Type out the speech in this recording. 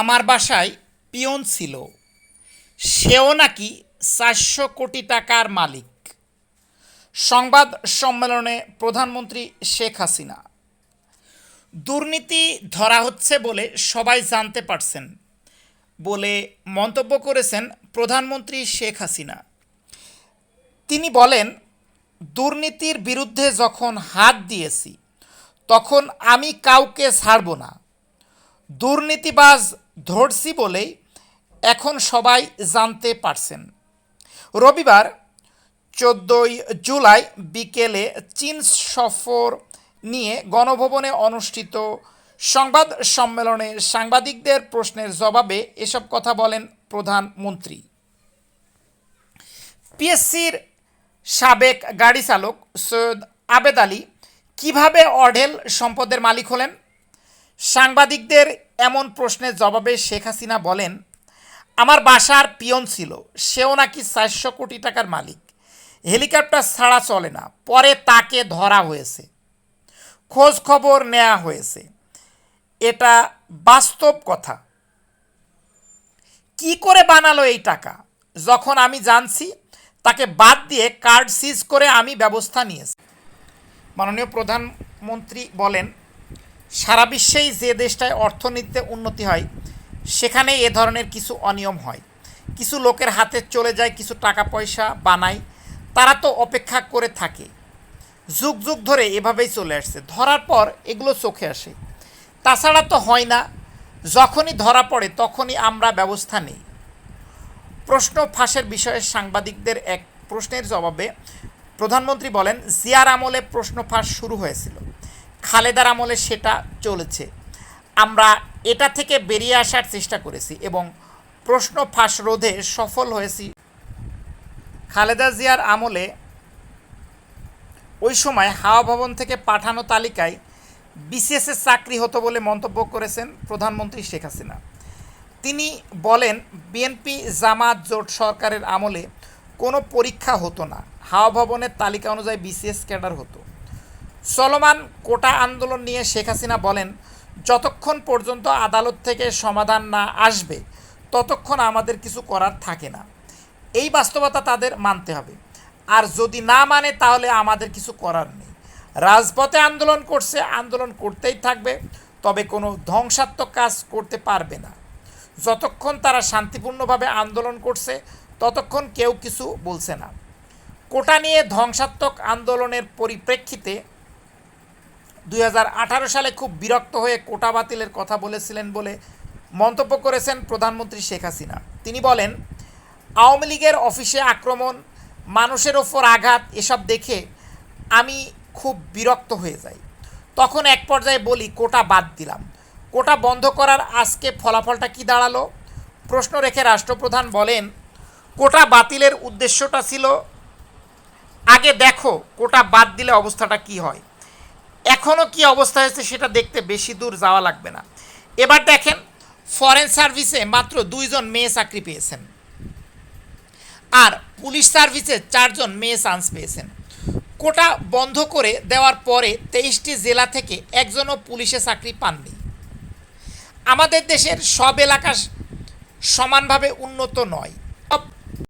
আমার বাসায় পিয়ন ছিল। সেও নাকি চারশো কোটি টাকার মালিক। সংবাদ সম্মেলনে প্রধানমন্ত্রী শেখ হাসিনা। দুর্নীতি ধরা হচ্ছে বলে সবাই জানতে পারছেন বলে মন্তব্য করেছেন প্রধানমন্ত্রী শেখ হাসিনা। তিনি বলেন, দুর্নীতির বিরুদ্ধে যখন হাত দিয়েছি, তখন আমি কাউকে ছাড়ব না। দুর্নীতিবাজ ধরছি বলেই এখন সবাই জানতে পারছেন। রবিবার চোদ্দোই জুলাই বিকেলে চীন সফর নিয়ে গণভবনে অনুষ্ঠিত সংবাদ সম্মেলনে সাংবাদিকদের প্রশ্নের জবাবে এসব কথা বলেন প্রধানমন্ত্রী। পিএসসির সাবেক গাড়ি চালক সৈয়দ আবেদ আলী কীভাবে অঢেল সম্পদের মালিক হলেন? সাংবাদিকদের এমন প্রশ্নের জবাবে শেখ হাসিনা বলেন, আমার বাসার পিয়ন ছিল, সেও নাকি চারশো কোটি টাকার মালিক। হেলিকপ্টার ছাড়া চলে না, পরে তাকে ধরা হয়েছে। খোঁজ খবর নেওয়া হয়েছে। এটা বাস্তব কথা। কি করে বানালো এই টাকা? যখন আমি জানছি, তাকে বাদ দিয়ে কার্ড সিজ করে আমি ব্যবস্থা নিয়েছি। মাননীয় প্রধানমন্ত্রী বলেন সারা বিশ্বেই যে দেশটায় অর্থনীতিতে উন্নতি হয়, সেখানে এ ধরনের কিছু অনিয়ম হয়। কিছু লোকের হাতে চলে যায়, কিছু টাকা পয়সা বানায়, তারা তো অপেক্ষা করে থাকে। যুগ যুগ ধরে এভাবেই চলে আসছে। ধরার পর এগুলো চোখে আসে। তাছাড়া তো হয় না। যখনই ধরা পড়ে, তখনই আমরা ব্যবস্থা নিই। প্রশ্ন ফাঁসের বিষয়ে সাংবাদিকদের এক প্রশ্নের জবাবে প্রধানমন্ত্রী বলেন, জিয়ার আমলে প্রশ্ন ফাঁস শুরু হয়েছিল। খালেদার আমলে সেটা চলেছে। আমরা এটা থেকে বেরিয়ে আসার চেষ্টা করেছি এবং প্রশ্ন ফাঁস রোধে সফল হয়েছি। খালেদা জিয়ার আমলে ওই সময় হাওয়া ভবন থেকে পাঠানো তালিকায় বিসিএসের চাকরি হতো বলে মন্তব্য করেছেন প্রধানমন্ত্রী শেখ হাসিনা। তিনি বলেন, বিএনপি জামাত জোট সরকারের আমলে কোনো পরীক্ষা হতো না। হাওয়া ভবনের তালিকা অনুযায়ী বিসিএস ক্যাডার হতো। চলমান কোটা আন্দোলন নিয়ে শেখ হাসিনা বলেন, যতক্ষণ পর্যন্ত আদালত থেকে সমাধান না আসবে, ততক্ষণ আমাদের কিছু করার থাকে না। এই বাস্তবতা তাদের মানতে হবে। আর যদি না মানে তাহলে আমাদের কিছু করার নেই। রাজপথে আন্দোলন করছে, আন্দোলন করতেই থাকবে, তবে কোনো ধ্বংসাত্মক কাজ করতে পারবে না। যতক্ষণ তারা শান্তিপূর্ণভাবে আন্দোলন করছে, ততক্ষণ কেউ কিছু বলছে না। কোটা নিয়ে ধ্বংসাত্মক আন্দোলনের পরিপ্রেক্ষিতে দুই হাজার আঠারো সালে খুব বিরক্ত হয়ে কোটা বাতিলের কথা বলেছিলেন বলে মন্তব্য করেছেন প্রধানমন্ত্রী শেখ হাসিনা। তিনি বলেন, আওয়ামী লীগের অফিসে আক্রমণ, মানুষের ওপর আঘাত, এসব দেখে আমি খুব বিরক্ত হয়ে যাই। তখন এক পর্যায়ে বলি, কোটা বাদ দিলাম। কোটা বন্ধ করার আজকে ফলাফলটা কি দাঁড়াল? প্রশ্ন রেখে রাষ্ট্রপ্রধান বলেন, কোটা বাতিলের উদ্দেশ্যটা ছিল, আগে দেখো কোটা বাদ দিলে অবস্থাটা কি হয়? এখনও কি অবস্থা হয়েছে সেটা দেখতে বেশি দূর যাওয়া লাগবে না। এবার দেখেন ফরেন সার্ভিসে মাত্র দুইজন মেয়ে চাকরি পেয়েছেন। আর পুলিশ সার্ভিসে চারজন মেয়ে চান্স পেয়েছেন। কোটা বন্ধ করে দেওয়ার পরে তেইশটি জেলা থেকে একজনও পুলিশে চাকরি পাননি। আমাদের দেশের সব এলাকা সমানভাবে উন্নত নয়।